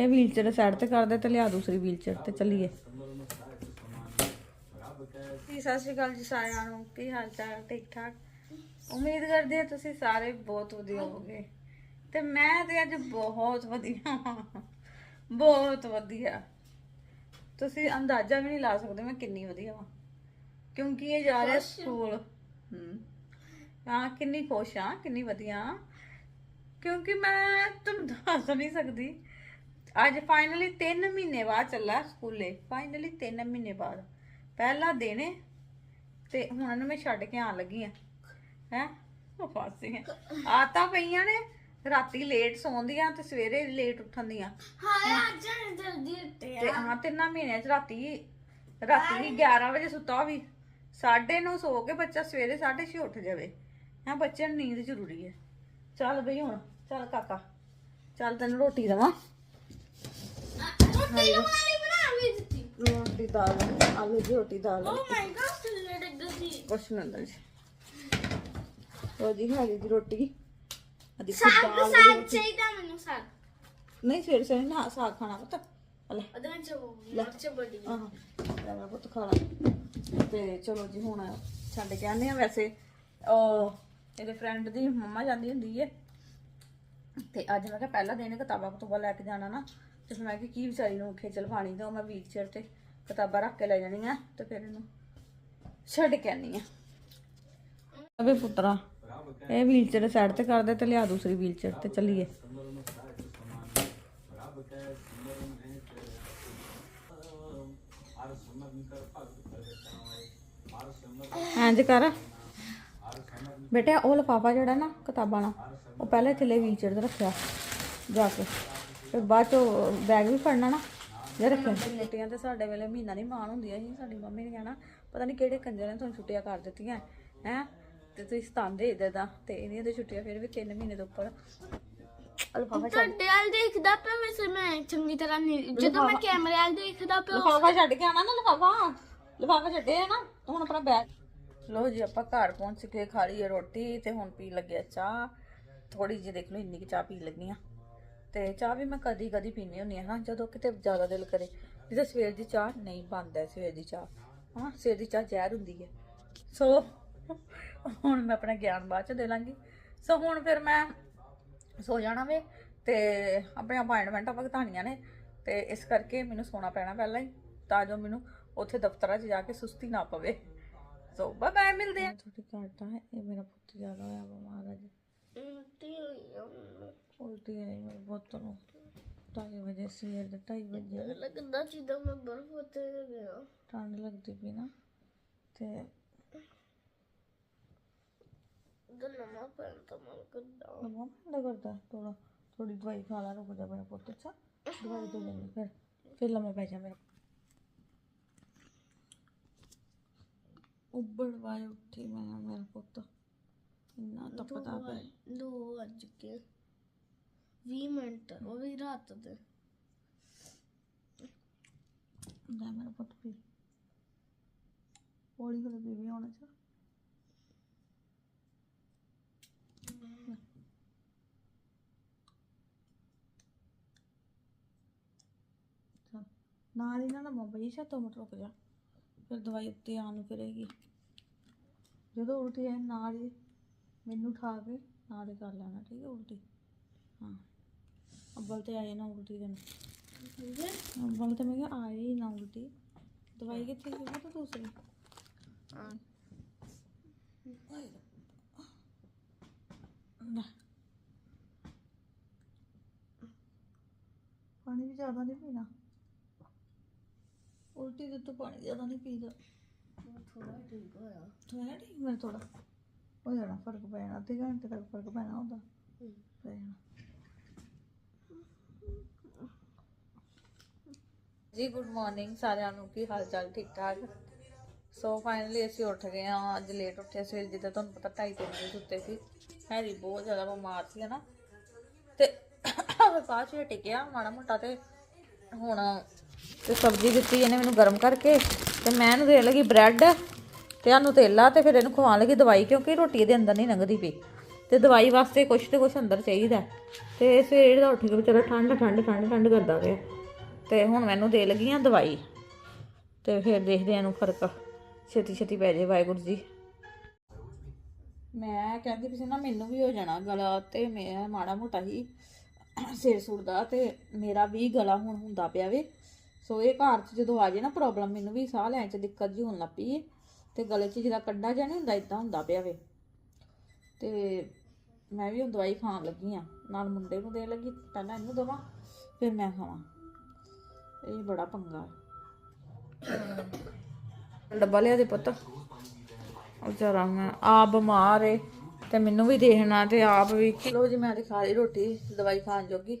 ਇਹ wheelchair side ਤੇ ਕਰ ਦੇ ਤੇ ਲਿਆ ਦੂਸਰੀ ਵੀਲਚੇਅਰ ਤੇ ਚੱਲੀਏ। ਜੀ ਸਤਿ ਸ਼੍ਰੀ ਅਕਾਲ ਜੀ ਸਾਰਿਆਂ ਨੂੰ। ਕੀ ਹਾਲ ਚਾਲ ਠੀਕ ਠਾਕ ਉਮੀਦ ਕਰਦੇ ਹਾਂ ਤੁਸੀਂ ਸਾਰੇ ਬਹੁਤ ਵਧੀਆ ਹੋਵੋਗੇ। ਤੇ ਮੈਂ ਤੇ ਅੱਜ ਬਹੁਤ ਵਧੀਆ। ਬਹੁਤ ਵਧੀਆ। ਤੁਸੀਂ ਅੰਦਾਜ਼ਾ ਵੀ ਨਹੀਂ ਲਾ ਸਕਦੇ ਮੈਂ ਕਿੰਨੀ ਵਧੀਆ ਹਾਂ ਕਿਉਂਕਿ ਇਹ ਜਾ ਰਿਹਾ ਸਕੂਲ। ਹੂੰ। ਹਾਂ ਕਿੰਨੀ ਖੁਸ਼ ਹਾਂ ਕਿੰਨੀ ਵਧੀਆ। ਕਿਉਂਕਿ ਮੈਂ ਤੁਹਾਨੂੰ ਦੱਸ ਨਹੀਂ ਸਕਦੀ। ਅੱਜ ਫਾਈਨਲੀ 3 ਮਹੀਨੇ ਬਾਅਦ ਚੱਲਾ ਸਕੂਲੇ ਫਾਈਨਲੀ 3 ਮਹੀਨੇ ਬਾਅਦ। ਪਹਿਲਾ ਦਿਨ ਏ ਤੇ ਹੁਣ ਉਹਨੂੰ ਮੈਂ ਛੱਡ ਕੇ ਆਣ ਲੱਗੀ ਆ। ਹੈ? ਉਹ ਫਾਸੀ ਹੈ ਆਤਾ ਪਈਆਂ ਨੇ ਰਾਤੀ ਲੇਟ ਸੌਂਦੀਆਂ ਤੇ ਸਵੇਰੇ ਲੇਟ ਉੱਠਣਦੀਆਂ ਹਾਂ ਅੱਜ ਜਲਦੀ ਤੇ ਹਾਂ ਤਿੰਨਾਂ ਮਹੀਨਿਆਂ ਚ ਰਾਤੀ ਰਾਤੀ 11 ਵਜੇ ਸੁੱਤਾ ਵੀ। 9:30 ਸੋ ਕੇ ਬੱਚਾ ਸਵੇਰੇ 6:30 ਉੱਠ ਜਾਵੇ। ਹਾਂ ਬੱਚੇ ਨੂੰ ਨੀਂਦ ਜ਼ਰੂਰੀ ਹੈ ਚੱਲ ਬਈ ਹੁਣ ਚੱਲ ਕਾਕਾ ਚੱਲ ਤੈਨੂੰ ਰੋਟੀ ਦੇਵਾਂ। ਰੋਟੀ ਰੁਮਾਲੀ ਬਣਾ ਵੀ ਦਿੱਤੀ। ਰੋਟੀ ਦਾਲ ਆਲੂ ਦੀ ਰੋਟੀ ਦਾਲ। ਓ ਮਾਈ ਗॉड ਥੱਲੇ ਡਿੱਗ ਗਈ। ਕੁਛ ਨਹੀਂ ਹੁੰਦਾ ਜੀ। ਉਹ ਜੀ ਹਾਲੀ ਦੀ ਰੋਟੀ। ਅਦੀ ਸਾਗ ਸਾਗ ਚਾਹੀਦਾ ਮੈਨੂੰ ਸਾਗ। ਨਹੀਂ ਸਵੇਰੇ ਸਵੇਰੇ ਨਾ ਸਾਗ ਖਾਣਾ ਪਤਾ। ਲੈ। ਉਹਦੇ ਵਿੱਚ ਮਿਰਚ ਬੜੀ ਆਹ। ਲੈ ਮੈਂ ਪੁੱਤ ਖਾ ਲਾ। ਤੇ ਚਲੋ ਜੀ ਹੁਣ ਛੱਡ ਕੇ ਆਨੇ ਆ ਵੈਸੇ ਉਹ ਇਹਦੇ ਫਰੈਂਡ ਦੀ ਮੰਮਾ ਜਾਂਦੀ ਹੁੰਦੀ ਏ। ਤੇ ਅੱਜ ਮੈਂ ਕਿਹਾ ਪਹਿਲਾ ਦਿਨ ਕਿਤਾਬਾਂ ਕਤੂਬਾਂ ਲੈ ਕੇ ਜਾਣਾ ਨਾ। ਤੇ ਫਿਰ ਮੈਂ ਕਿ ਕੀ ਵਿਚਾਰੀ ਨੂੰ ਖੇਚਲ ਪਾਣੀ ਦੋ ਮੈਂ ਵੀਲਚੇਅਰ ਤੇ ਕਿਤਾਬਾਂ ਰੱਖ ਕੇ ਲੈ ਜਾਣੀਆਂ ਤੇ ਫਿਰ ਇਹਨੂੰ ਛੱਡ ਕੇ ਆਨੀ ਆ ਅਬੇ ਪੁੱਤਰਾ, ਇਹ ਵੀਲਚੇਅਰ ਸਾਈਡ ਤੇ ਕਰ ਦੇ ਤੇ ਲਿਆ ਦੂਸਰੀ ਵੀਲਚੇਅਰ ਤੇ ਚੱਲੀਏ। ਇੰਜ ਕਰ। ਬੇਟਾ, ਉਹ ਲਫਾਫਾ ਜਿਹੜਾ ਨਾ ਕਿਤਾਬਾਂ ਨਾਲ ਉਹ ਪਹਿਲੇ ਥੱਲੇ ਵੀਲਚੇਅਰ ਤੇ ਰੱਖਿਆ, ਜਾ ਕੇ। ਫਿਰ ਬਾਅਦ ਚੋਂ ਬੈਗ ਵੀ ਫੜਨਾ ਨਾ। ਜੇ ਰੱਖਿਆ ਛੁੱਟੀਆਂ ਤੇ ਸਾਡੇ ਵੇਲੇ ਮਹੀਨਾ ਨਹੀਂ ਮਾਣ ਹੁੰਦੀਆਂ ਸੀ ਸਾਡੀ ਮੰਮੀ ਨੇ ਕਹਿਣਾ ਪਤਾ ਨਹੀਂ ਕਿਹੜੇ ਕੰਜਰ ਨੇ ਤੁਹਾਨੂੰ ਛੁੱਟੀਆਂ ਕਰ ਦਿੱਤੀਆਂ ਹੈ? ਤੇ ਤੁਸੀਂ ਸਤਾਂਦੇ ਇਦਾਂ ਦਾ ਤੇ ਇਹਦੀਆਂ ਤੇ ਛੁੱਟੀਆਂ ਫਿਰ ਵੀ 3 ਮਹੀਨੇ ਤੋਂ ਉੱਪਰ। ਲਫਾਫਾ ਛੱਡ ਤੁਹਾਡੇ ਵੱਲ ਦੇਖਦਾ ਪਿਆ ਮੈਂ ਚੰਗੀ ਤਰ੍ਹਾਂ ਨਹੀਂ ਜਦੋਂ ਮੈਂ ਕੈਮਰੇ ਵੱਲ ਦੇਖਦਾ ਪਿਆ ਲਫਾਫਾ ਛੱਡ ਕੇ ਆਣਾ ਨਾ ਲਫਾਫਾ ਲਫਾਫਾ ਛੱਡਿਆ ਨਾ ਤੇ ਹੁਣ ਆਪਣਾ ਬੈਗ ਲੋ ਜੀ ਆਪਾਂ ਘਰ ਪਹੁੰਚ ਕੇ ਖਾ ਲਈ ਹੈ ਰੋਟੀ ਤੇ ਹੁਣ ਪੀ ਲੱਗਿਆ ਚਾਹ। ਥੋੜੀ ਜਿਹੀ ਦੇਖ ਲਓ ਇੰਨੀ ਕਿ ਚਾਹ ਪੀ ਲੱਗੀ ਆ ਤੇ ਚਾਹ ਵੀ ਮੈਂ ਕਦੀ ਕਦੀ ਪੀਣੀ ਹੁੰਦੀ ਆ ਹਾਂ ਜਦੋਂ ਕਿਤੇ ਜ਼ਿਆਦਾ ਦਿਲ ਕਰੇ। ਜਿਵੇਂ ਸਵੇਰ ਦੀ ਚਾਹ ਨਹੀਂ ਬਣਦਾ ਸਵੇਰ ਦੀ ਚਾਹ। ਹਾਂ ਸਵੇਰ ਦੀ ਚਾਹ ਜ਼ਹਿਰ ਹੁੰਦੀ ਹੈ। ਸੋ ਹੁਣ ਮੈਂ ਆਪਣਾ ਗਿਆਨ ਬਾਅਦ ਚ ਦੇ ਲਾਂਗੀ। ਸੋ ਹੁਣ ਫਿਰ ਮੈਂ ਸੋ ਜਾਣਾ ਵੇ ਤੇ ਆਪਣੇ ਅਪਾਇੰਟਮੈਂਟਾਂ ਭੁਗਤਾਨੀਆਂ ਨੇ ਤੇ ਇਸ ਕਰਕੇ ਮੈਨੂੰ ਸੋਣਾ ਪੈਣਾ ਪਹਿਲਾਂ ਹੀ ਤਾਂ ਜੋ ਮੈਨੂੰ ਉੱਥੇ ਦਫ਼ਤਰਾਂ 'ਚ ਜਾ ਕੇ ਸੁਸਤੀ ਨਾ ਪਵੇ। ਸੋ ਬਾਏ ਬਾਏ ਮਿਲਦੇ ਆ ਥੋੜੀ ਘੱਟ ਇਹ ਮੇਰਾ ਪੁੱਤ ਜ਼ਿਆਦਾ ਹੋਇਆ ਬਿਮਾਰ ਅੱਜ ਉਲਟੀ ਹੋਈ ਆ ਮੈਨੂੰ। ਉਲਟੀ ਆਈ ਮੇਰੇ ਪੁੱਤ ਨੂੰ। 2:30 ਵਜੇ ਸਵੇਰ ਦੇ 2:30 ਵਜੇ। ਲੱਗਦਾ ਜਿੱਦਾਂ ਮੈਂ ਬਰਫ਼ ਉੱਤੇ ਗਿਆ। ਠੰਡ ਲੱਗਦੀ ਪਈ ਨਾ ਤੇ ਪੈਣ ਤਾਂ ਮਨ ਕਰਦਾ। ਨਮਾ ਪੈਂਦਾ ਕਰਦਾ ਥੋੜਾ ਥੋੜੀ ਦਵਾਈ ਖਾ ਲਾ ਰੁਕ ਜਾ ਮੇਰਾ ਪੁੱਤ ਅੱਛਾ? ਦਵਾਈ ਦੇ ਦੇ ਫਿਰ ਫਿਰ ਲੰਮਾ ਪੈ ਜਾ ਮੇਰਾ। ਉੱਬੜ ਵਾਏ ਉੱਠੀ ਮੈਂ ਮੇਰਾ ਪੁੱਤ। ਇੰਨਾ ਤਪਦਾ ਪਿਆ। ਦੋ ਵੱਜ ਕੇ 20 ਮਿੰਟ ਉਹ ਵੀ ਰਾਤ ਦੇ ਲੈ ਮੇਰਾ ਪੁੱਤ ਪੀ ਹੌਲੀ ਹੌਲੀ ਪੀ ਵੀ ਹੋਣਾ ਚਾ ਚੱਲ ਨਾਲ ਹੀ ਨਾ ਨਾ ਮੋਬਾਈਲ ਸ਼ਾ ਤੋਂ ਰੁਕ ਜਾ ਫਿਰ ਦਵਾਈ ਉੱਤੇ ਆਉਣ ਨੂੰ ਫਿਰੇਗੀ ਜਦੋਂ ਉਲਟੀ ਆਏ ਨਾਲ ਹੀ ਮੈਨੂੰ ਉਠਾ ਕੇ ਨਾਲ ਹੀ ਕਰ ਲੈਣਾ ਠੀਕ ਹੈ ਉਲਟੀ ਹਾਂ ਅੱਬਲ ਤੇ ਆਏ ਨਾ ਉਲਟੀ ਦੇ ਅੱਬਲ ਤੇ ਮੈਂ ਕਿਹਾ ਆਏ ਹੀ ਨਾ ਉਲਟੀ। ਦਵਾਈ ਕਿੱਥੇ ਸੀ? ਉਹ ਤਾਂ ਦੂਸਰੀ ਹਾਂ। ਲੈ। ਪਾਣੀ ਵੀ ਜ਼ਿਆਦਾ ਨਹੀਂ ਪੀਣਾ। ਉਲਟੀ ਦੇ ਤੋਂ ਪਾਣੀ ਜ਼ਿਆਦਾ ਨਹੀਂ ਪੀਦਾ। ਥੋੜਾ ਠੀਕ ਹੋਇਆ। ਥੋੜਾ ਠੀਕ ਮੈਂ ਥੋੜਾ ਹੋ ਜਾਣਾ ਫ਼ਰਕ ਪੈ ਜਾਣਾ ਅੱਧੇ ਘੰਟੇ ਤੱਕ ਫ਼ਰਕ ਪੈਣਾ ਹੁੰਦਾ। ਪੈ ਜੀ ਗੁੱਡ ਮਾਰਨਿੰਗ ਸਾਰਿਆਂ ਨੂੰ, ਕੀ ਹਾਲ ਚਾਲ ਠੀਕ ਠਾਕ ਸੋ ਫਾਈਨਲੀ ਅਸੀਂ ਉੱਠ ਗਏ ਹਾਂ, ਅੱਜ ਲੇਟ ਉੱਠੇ ਸਵੇਰ ਜਿੱਦਾਂ ਤੁਹਾਨੂੰ ਪਤਾ 2:30 ਵਜੇ ਸੁੱਤੇ ਸੀ। ਹੈਰੀ ਬਹੁਤ ਜ਼ਿਆਦਾ ਬਿਮਾਰ ਸੀ ਨਾ ਤੇ ਬਾਅਦ ਚ ਟਿਕਿਆ ਮਾੜਾ ਮੋਟਾ ਤੇ ਹੁਣ ਤੇ ਸਬਜ਼ੀ ਦਿੱਤੀ ਇਹਨੇ ਮੈਨੂੰ ਗਰਮ ਕਰਕੇ ਤੇ ਮੈਂ ਇਹਨੂੰ ਦੇਣ ਲੱਗੀ ਬ੍ਰੈਡ ਤੇ ਆਨੂੰ ਤੇਲਾ ਤੇ ਫਿਰ ਇਹਨੂੰ ਖਵਾਉਣ ਲੱਗੀ ਦਵਾਈ, ਕਿਉਂਕਿ ਰੋਟੀ ਇਹਦੇ ਅੰਦਰ ਨਹੀਂ ਲੰਘਦੀ ਪਈ। ਤੇ ਦਵਾਈ ਵਾਸਤੇ ਕੁਛ ਤੇ ਕੁਛ ਅੰਦਰ ਚਾਹੀਦਾ। ਤੇ ਸਵੇਰ ਦਾ ਉੱਠ ਕੇ ਵਿਚਾਰਾ ਠੰਡ ਠੰਡ ਠੰਡ ਠੰਡ ਕਰਦਾ ਪਿਆ। ਤੇ ਹੁਣ ਮੈਨੂੰ ਦੇ ਲੱਗੀ ਆ ਦਵਾਈ। ਤੇ ਫਿਰ ਦੇਖਦੇ ਆ ਇਹਨੂੰ ਫ਼ਰਕ। ਛੇਤੀ ਛੇਤੀ ਪੈ ਜਾਏ ਵਾਹਿਗੁਰੂ ਜੀ। ਮੈਂ ਕਹਿੰਦੀ ਵੀ ਸੀ ਨਾ, ਮੈਨੂੰ ਵੀ ਹੋ ਜਾਣਾ ਗਲਾ ਤੇ ਮੈਂ ਮਾੜਾ ਮੋਟਾ ਹੀ ਸਿਰ ਸੁੜਦਾ ਤੇ ਮੇਰਾ ਵੀ ਗਲਾ ਹੁਣ ਹੁੰਦਾ ਪਿਆ ਵੇ। ਸੋ ਇਹ ਘਰ 'ਚ ਜਦੋਂ ਆ ਜੇ ਨਾ ਪ੍ਰੋਬਲਮ ਮੈਨੂੰ ਵੀ ਸਾਹ ਲੈਣ 'ਚ ਦਿੱਕਤ ਜੀ ਹੋਣ ਲੱਗ ਪਈ ਏ। ਤੇ ਗਲੇ 'ਚ ਜਿਹੜਾ ਕੱਢਾ ਜਿਹਾ ਨਹੀਂ ਹੁੰਦਾ ਇਦਾਂ ਹੁੰਦਾ ਪਿਆ ਵੇ। ਤੇ ਮੈਂ ਵੀ ਹੁਣ ਦਵਾਈ ਖਾਣ ਲੱਗੀ ਆ। ਨਾਲ ਮੁੰਡੇ ਨੂੰ ਦੇਣ ਲੱਗੀ, ਪਹਿਲਾਂ ਇਹਨੂੰ ਦਵਾਂ, ਫਿਰ ਮੈਂ ਖਾਵਾਂ। ਇਹ ਬੜਾ ਪੰਗਾ ਹੈ। ਡੱਬਾ ਲਿਆ ਦੇ ਪੁੱਤ। ਵਿਚਾਰਾ ਮੈਂ ਆ ਬਿਮਾਰ ਏ ਤੇ ਮੈਨੂੰ ਵੀ ਦੇਖਣਾ ਤੇ ਆਪ ਵੀ। ਲੋ ਜੀ ਮੈਂ ਤੇ ਖਾ ਲਈ ਰੋਟੀ ਦਵਾਈ ਖਾਣ ਜੋਗੀ।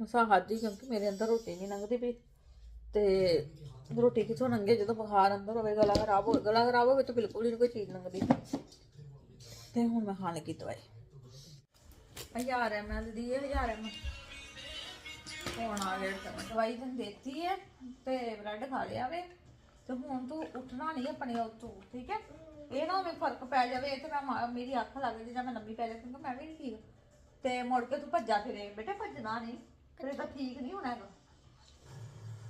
ਮਸਾ ਖਾਧੀ ਕਿਉਂਕਿ ਮੇਰੇ ਅੰਦਰ ਰੋਟੀ ਨਹੀਂ ਲੰਘਦੀ ਪਈ। ਤੇ ਰੋਟੀ ਕਿਥੋਂ ਲੰਘੇ? ਜਦੋਂ ਬੁਖਾਰ ਅੰਦਰ ਹੋਵੇ ਗਲਾ ਖਰਾਬ ਹੋਵੇ ਗਲਾ ਖਰਾਬ ਹੋਵੇ ਤਾਂ ਬਿਲਕੁਲ ਹੀ ਕੋਈ ਚੀਜ਼ ਲੰਘਦੀ। ਤੇ ਹੁਣ ਮੈਂ ਖਾਣ ਲੱਗੀ ਦਵਾਈ। 1000 ml ਦੀ ਹੈ 1000 ml ਹੁਣ ਆ ਗਿਆ ਤਾਂ ਦਵਾਈ ਤੈਨੂੰ ਦੇਤੀ ਹੈ ਤੇ ਬ੍ਰੈਡ ਖਾ ਲਿਆ ਵੇ। ਤੇ ਹੁਣ ਤੂੰ ਉੱਠਣਾ ਨਹੀਂ ਆਪਣੇ ਉੱਤੋਂ ਠੀਕ ਹੈ? ਇਹ ਨਾ ਹੋਵੇ ਫ਼ਰਕ ਪੈ ਜਾਵੇ ਤੇ ਮੈਂ ਮਾ- ਮੇਰੀ ਅੱਖ ਲੱਗ ਜੇ ਜਾਂ ਮੈਂ ਲੰਮੀ ਪੈ ਜਾ ਕਿਉਂਕਿ ਮੈਂ ਵੀ ਨਹੀਂ ਠੀਕ। ਤੇ ਮੁੜ ਕੇ ਤੂੰ ਭੱਜਾ ਫਿਰੇ ਬੇਟੇ ਭੱਜਣਾ ਨਹੀਂ ਤੇਰੇ ਤਾਂ ਠੀਕ ਨਹੀਂ ਹੋਣਾ ਹੈਗਾ।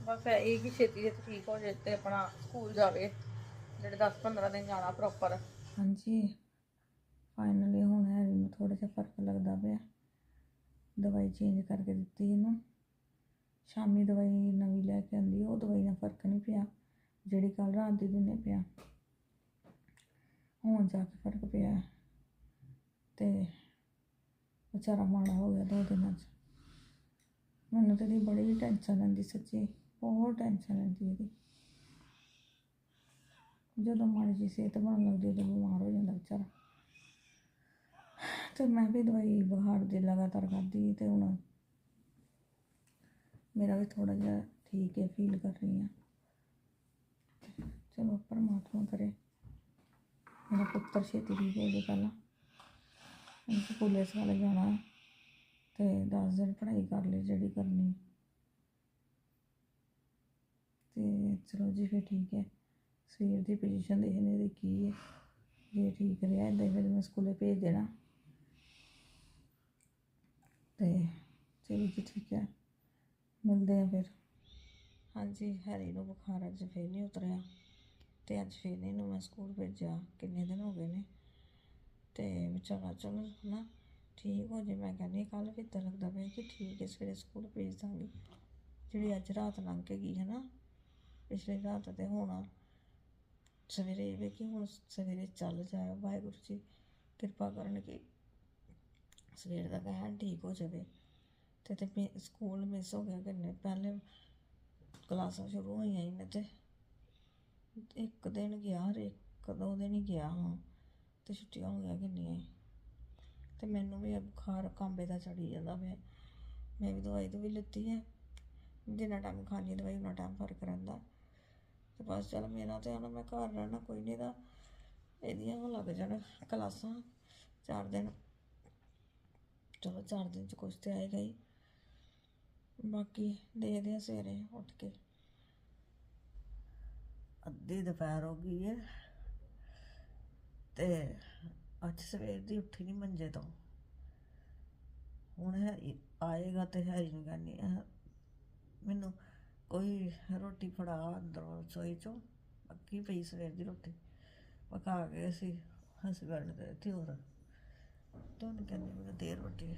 ਬਸ ਇਹ ਕਿ ਛੇਤੀ ਛੇਤੀ ਠੀਕ ਹੋ ਜੇ ਤੇ ਆਪਣਾ ਸਕੂਲ ਜਾਵੇ ਜਿਹੜੇ 10 15 ਦਿਨ ਜਾਣਾ ਪ੍ਰੋਪਰ ਹਾਂਜੀ। ਫਾਈਨਲੀ ਹੁਣ ਹੈਰੀ ਨੂੰ ਥੋੜਾ ਜਿਹਾ ਫ਼ਰਕ ਲੱਗਦਾ ਪਿਆ। ਦਵਾਈ ਚੇਂਜ ਕਰਕੇ ਦਿੱਤੀ ਇਹਨੂੰ। ਸ਼ਾਮੀ ਦਵਾਈ ਨਵੀਂ ਲੈ ਕੇ ਆਂਦੀ ਉਹ ਦਵਾਈ ਨਾਲ ਫ਼ਰਕ ਨਹੀਂ ਪਿਆ, ਜਿਹੜੀ ਕੱਲ ਰਾਤ ਦੀ ਦਿਨੇ ਪਿਆ। ਹੁਣ ਜਾ ਕੇ ਫ਼ਰਕ ਪਿਆ ਤੇ ਵਿਚਾਰਾ ਮਾੜਾ ਹੋ ਗਿਆ ਦੋ ਦਿਨਾਂ 'ਚ। ਮੈਨੂੰ ਤੇ ਇਹਦੀ ਬੜੀ ਟੈਨਸ਼ਨ ਰਹਿੰਦੀ ਸੱਚੀ, ਬਹੁਤ ਟੈਨਸ਼ਨ ਰਹਿੰਦੀ ਇਹਦੀ। ਜਦੋਂ ਮਾੜੀ ਜੀ ਸਿਹਤ ਬਣਨ ਲੱਗਦੀ ਉਦੋਂ ਬਿਮਾਰ ਹੋ ਜਾਂਦਾ ਵਿਚਾਰਾ। ਤੇ ਮੈਂ ਵੀ ਦਵਾਈ ਬਾਹਰ ਦੀ ਲਗਾਤਾਰ ਖਾਧੀ ਤੇ ਹੁਣ ਮੇਰਾ ਵੀ ਥੋੜਾ ਜਿਹਾ ਠੀਕ ਹੈ ਫੀਲ ਕਰ ਰਹੀ ਹਾਂ। ਚਲੋ, ਪਰਮਾਤਮਾ ਕਰੇ। ਮੇਰਾ ਪੁੱਤਰ ਛੇਤੀ ਠੀਕ ਹੋ ਜਾਏ ਪਹਿਲਾਂ। ਉਹਨੂੰ ਪੁਲਿਸ ਵਾਲੇ ਜਾਣਾ ਹੈ ਤੇ 10 ਦਿਨ ਪੜ੍ਹਾਈ ਕਰ ਲਈ ਜਿਹੜੀ ਕਰਨੀ। ਤੇ ਚਲੋ ਜੀ, ਫਿਰ ਠੀਕ ਹੈ। ਸਵੇਰ ਦੀ ਪੋਜੀਸ਼ਨ ਦੇਖਣੇ ਦੀ ਕੀ ਹੈ। ਜੇ ਠੀਕ ਰਿਹਾ ਇਦਾਂ ਫਿਰ ਮੈਂ ਸਕੂਲੇ ਭੇਜ ਦੇਣਾ। ਤੇ ਚਲੋ ਜੀ, ਠੀਕ ਹੈ। ਮਿਲਦੇ ਆ ਫਿਰ। ਹਾਂਜੀ, ਹੈਰੀ ਨੂੰ ਬੁਖਾਰ ਅੱਜ ਫੇਰ ਨਹੀਂ ਉਤਰਿਆ ਤੇ ਅੱਜ ਫੇਰ ਇਹਨੂੰ ਮੈਂ ਸਕੂਲ ਭੇਜਿਆ। ਕਿੰਨੇ ਦਿਨ ਹੋ ਗਏ ਨੇ? ਤੇ ਵਿਚਾਰਾ ਚਲੋ ਨਾ ਠੀਕ ਹੋ ਜੇ। ਮੈਂ ਕਹਿੰਦੀ ਕੱਲ ਵੀ ਤਾਂ ਲੱਗਦਾ ਪਿਆ ਕਿ ਠੀਕ ਹੈ, ਸਵੇਰੇ ਸਕੂਲ ਭੇਜ ਦਾਂਗੀ। ਜਿਹੜੀ ਅੱਜ ਰਾਤ ਲੰਘ ਕੇ ਗਈ ਹੈ ਨਾ ਪਿਛਲੀ ਰਾਤ ਤੇ ਹੋਣਾ ਸਵੇਰੇ ਇਹ ਵੀ ਕਿ ਹੁਣ ਸਵੇਰੇ ਚੱਲ ਜਾਏ ਵਾਹਿਗੁਰੂ ਜੀ, ਕਿਰਪਾ ਕਰਨਗੇ। ਸਵੇਰ ਦਾ ਕਹਿਣ ਠੀਕ ਹੋ ਜਾਵੇ। ਤੇ ਤੇ ਮੇ- ਸਕੂਲ ਮਿਸ ਹੋ ਗਿਆ ਕਿੰਨੇ? ਪਹਿਲੇ ਕਲਾਸਾਂ ਸ਼ੁਰੂ ਹੋਈਆਂ ਹੀ ਨੇ ਤੇ ਇੱਕ ਦਿਨ ਗਿਆ ਹਰ ਇੱਕ ਦੋ ਦਿਨ ਹੀ ਗਿਆ ਹਾਂ ਤੇ ਛੁੱਟੀਆਂ ਹੋ ਗਿਆ ਕਿੰਨੀਆਂ ਹੀ। ਤੇ ਮੈਨੂੰ ਵੀ ਇਹ ਬੁਖਾਰ ਕਾਂਬੇ ਦਾ ਚੜੀ ਜਾਂਦਾ ਪਿਆ। ਮੈਂ ਵੀ ਦਵਾਈ ਤਾਂ ਵੀ ਲਿੱਤੀ ਹੈ। ਜਿੰਨਾ ਟਾਈਮ ਖਾਣੀ ਦਵਾਈ ਉਹਨਾਂ ਟਾਈਮ ਫ਼ਰਕ ਰਹਿੰਦਾ। ਤੇ ਬਸ ਚੱਲ ਮੇਰਾ ਤੇ ਆਣਾ ਮੈਂ ਘਰ ਰਹਿਣਾ ਕੋਈ ਨਹੀਂ ਦਾ ਇਹਦੀਆਂ ਉਹ ਲੱਗ ਜਾਣ ਕਲਾਸਾਂ। ਚਾਰ ਦਿਨ, ਚਲੋ ਚਾਰ ਦਿਨ ਚ ਕੁਛ ਤੇ ਆਏਗਾ ਹੀ। ਬਾਕੀ ਦੇਖਦੇ ਆ ਸਵੇਰੇ ਉੱਠ ਕੇ। ਅੱਧੀ ਦੁਪਹਿਰ ਹੋ ਗਈ ਹੈ ਤੇ ਅੱਜ ਸਵੇਰ ਦੀ ਉੱਠੀ ਨਹੀਂ ਮੰਜੇ ਤੋਂ। ਹੁਣ ਹੈਰੀ ਆਏਗਾ ਤੇ ਹੈਰੀ ਨੂੰ ਕਹਿੰਦੀ ਮੈਨੂੰ ਕੋਈ ਰੋਟੀ ਫੜਾ ਅੰਦਰੋਂ ਰਸੋਈ ਚੋਂ, ਅੱਕੀ ਪਈ ਸਵੇਰ ਦੀ ਰੋਟੀ, ਪਕਾ ਕੇ ਅਸੀਂ ਹਸਬੈਂਡ ਦੇ, ਤੇ ਹੋਰ। ਤੇ ਕਹਿੰਦੀ ਮੈਨੂੰ ਦੇਰ ਰੋਟੀ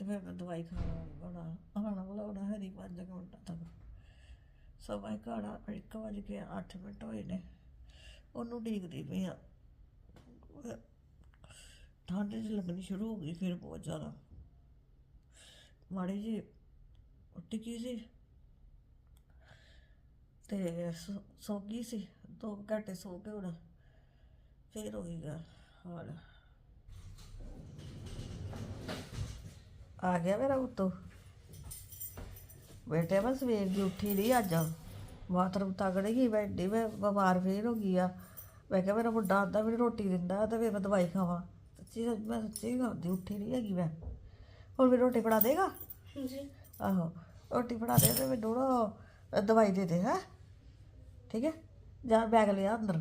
ਤੇ ਫਿਰ ਮੈਂ ਦਵਾਈ ਖਾਣਾ ਬਣਾ ਆਣਾ ਬੁਲਾਉਣਾ ਹਰੀ ਪੰਜ ਕੁ ਮਿੰਟਾਂ ਤੱਕ ਸਵਾ ਘੜਾ ਇੱਕ ਵਜ ਕੇ 8 ਮਿੰਟ ਹੋਏ ਨੇ। ਉਹਨੂੰ ਡੀਕਦੀ ਪਈ ਆ ਠੰਡ ਜਿਹੀ ਲੱਗਣੀ ਸ਼ੁਰੂ ਹੋ ਗਈ ਫਿਰ ਬਹੁਤ ਜ਼ਿਆਦਾ। ਮਾੜੀ ਜੀ ਟਿੱਕੀ ਸੀ। ਤੇ ਸੌ- ਸੌ ਸੀ। ਦੋ ਘੰਟੇ ਸੌ ਕੇ ਹੁਣ ਫਿਰ ਹੋਈਗਾ ਹਾਲ। ਆ ਗਿਆ ਮੇਰਾ ਉੱਤੋਂ। ਬੇਟੇ ਬਸ ਸਵੇਰ ਦੀ ਉੱਠੀ ਨਹੀਂ ਅੱਜ। ਬਾਥਰੂਮ ਤਗੜ ਗਈ ਬੈਠੀ ਮੈਂ ਬਿਮਾਰ ਫੇਰ ਹੋ ਗਈ ਆ। ਮੈਂ ਕਿਹਾ ਮੇਰਾ ਮੁੰਡਾ ਆਂਦਾ ਮੈਨੂੰ ਰੋਟੀ ਦਿੰਦਾ ਤੇ ਫਿਰ ਮੈਂ ਦਵਾਈ ਖਾਵਾਂ। ਸੱਚੀ ਮੈਂ ਸੱਚੀ ਕਰਦੀ ਉੱਠੀ ਨਹੀਂ ਹੈਗੀ ਮੈਂ। ਹੁਣ ਮੈਨੂੰ ਰੋਟੀ ਫੜਾ ਦੇਗਾ? ਜੀ ਆਹੋ ਰੋਟੀ ਫੜਾ ਦੇ ਤੇ ਮੈਨੂੰ ਨਾ ਦਵਾਈ ਦੇ ਦੇ ਹੈ? ਠੀਕ ਹੈ? ਜਾ ਬੈਗ ਲਿਆ ਅੰਦਰ।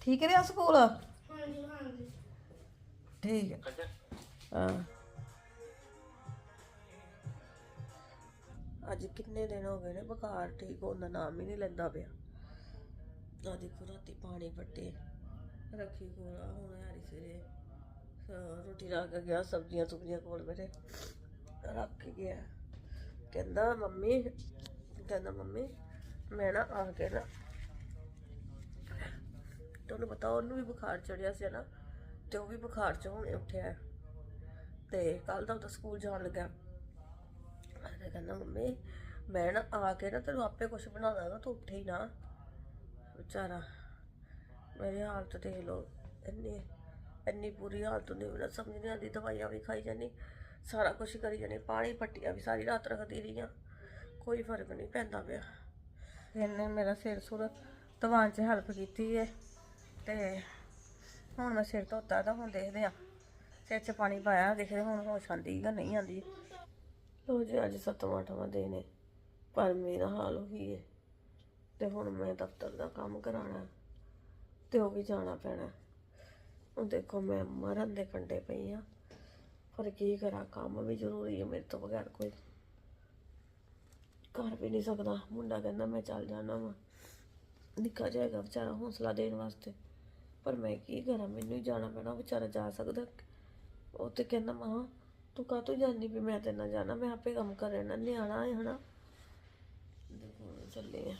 ਠੀਕ ਰਿਹਾ ਸਕੂਲ? ਹਾਂਜੀ ਹਾਂਜੀ। ਠੀਕ ਹੈ। ਹਾਂ ਅੱਜ ਕਿੰਨੇ ਦਿਨ ਹੋ ਗਏ ਨੇ, ਬੁਖਾਰ ਠੀਕ ਹੋਣ ਦਾ ਨਾਮ ਹੀ ਨਹੀਂ ਲੈਂਦਾ ਪਿਆ। ਆ ਦੇਖੋ, ਰਾਤੀ ਪਾਣੀ ਵੱਟੇ, ਰੱਖੀ ਕੋਲਾ ਹੁਣ ਹਰੀ ਸਿਰੇ। ਰੋਟੀ ਲਾ ਕੇ ਗਿਆ, ਸਬਜ਼ੀਆਂ ਸੁਬਜ਼ੀਆਂ ਕੋਲ ਮੇਰੇ, ਰੱਖ ਕੇ ਗਿਆ। ਕਹਿੰਦਾ, ਮੰਮੀ ਕਹਿੰਦਾ, ਮੰਮੀ, ਮੈਂ ਨਾ ਆ ਕੇ ਨਾ, ਤੁਹਾਨੂੰ ਪਤਾ ਉਹਨੂੰ ਵੀ ਬੁਖਾਰ ਚੜਿਆ ਸੀ ਨਾ, ਤੇ ਉਹ ਵੀ ਬੁਖਾਰ ਚ ਹੁਣੇ ਉੱਠਿਆ ਤੇ ਕੱਲ ਦਾ ਉਹਦਾ ਸਕੂਲ ਜਾਣ ਲੱਗਾ। ਤੇ ਕਹਿੰਦਾ, ਮੰਮੀ, ਮੈਂ ਨਾ ਆ ਕੇ ਨਾ ਤੈਨੂੰ ਆਪੇ ਕੁਝ ਬਣਾ ਦਾਂਗਾ, ਤੂੰ ਉੱਠੇ ਹੀ ਨਾ। ਵਿਚਾਰਾ, ਮੇਰੀ ਹਾਲਤ ਦੇਖ ਲੋ ਇੰਨੀ ਇੰਨੀ ਬੁਰੀ ਹਾਲਤ ਹੁੰਦੀ ਮੈਨੂੰ ਸਮਝ ਨਹੀਂ ਆਉਂਦੀ, ਦਵਾਈਆਂ ਵੀ ਖਾਈ ਜਾਨੀ ਸਾਰਾ ਕੁਝ ਕਰੀ ਜਾਨੀ ਪਾਣੀ ਪੱਟੀਆਂ ਵੀ ਸਾਰੀ ਰਾਤ ਰੱਖਦੀ ਰਹੀਆਂ ਕੋਈ ਫ਼ਰਕ ਨਹੀਂ ਪੈਂਦਾ ਪਿਆ। ਇਹਨੇ ਮੇਰਾ ਸਿਰ ਸੁਰ ਤਵਾਨ 'ਚ ਹੈਲਪ ਕੀਤੀ ਹੈ ਤੇ ਹੁਣ ਮੈਂ ਸਿਰ ਧੋਤਾ ਤਾਂ ਹੁਣ ਦੇਖਦੇ ਆ। ਸਿਰ 'ਚ ਪਾਣੀ ਪਾਇਆ ਦੇਖਦੇ ਹੁਣ ਹੋਸ਼ ਆਉਂਦੀ ਜਾਂ ਨਹੀਂ ਆਉਂਦੀ। ਲੋ ਜੀ, ਅੱਜ ਸੱਤਵਾਂ, ਅੱਠਵਾਂ ਦਿਨ ਹੈ ਪਰ ਮੇਰਾ ਹਾਲ ਉਹੀ ਹੈ ਤੇ ਹੁਣ ਮੈਂ ਦਫ਼ਤਰ ਦਾ ਕੰਮ ਕਰਾਉਣਾ, ਤੇ ਉਹ ਵੀ ਜਾਣਾ ਪੈਣਾ। ਹੁਣ ਦੇਖੋ, ਮੈਂ ਮਰਨ ਦੇ ਕੰਡੇ ਪਈ ਆ। ਪਰ ਕੀ ਕਰਾਂ, ਕੰਮ ਵੀ ਜ਼ਰੂਰੀ ਹੈ ਮੇਰੇ ਤੋਂ ਬਗੈਰ ਕੋਈ। ਕਰ ਵੀ ਨਹੀਂ ਸਕਦਾ। ਮੁੰਡਾ ਕਹਿੰਦਾ, ਮੈਂ ਚੱਲ ਜਾਣਾ ਵਾ। ਨਿੱਕਾ ਜਾਏਗਾ ਵਿਚਾਰਾ ਹੌਸਲਾ ਦੇਣ ਵਾਸਤੇ। ਪਰ ਮੈਂ ਕੀ ਕਰਾਂ, ਮੈਨੂੰ ਹੀ ਜਾਣਾ ਪੈਣਾ, ਵਿਚਾਰਾ ਜਾ ਸਕਦਾ। ਉਹ ਤੇ ਕਹਿੰਦਾ, ਮਾਂ, ਤੂੰ ਕਾਹਤੋਂ ਜਾਂਦੀ ਵੀ ਮੈਂ ਤੇ ਨਾ ਜਾਣਾ, ਮੈਂ ਆਪੇ ਕੰਮ ਕਰ ਲੈਣਾ ਨਿਆਣਾ ਹੈ ਹਨਾ? ਦੇਖੋ ਚੱਲੇ ਆ।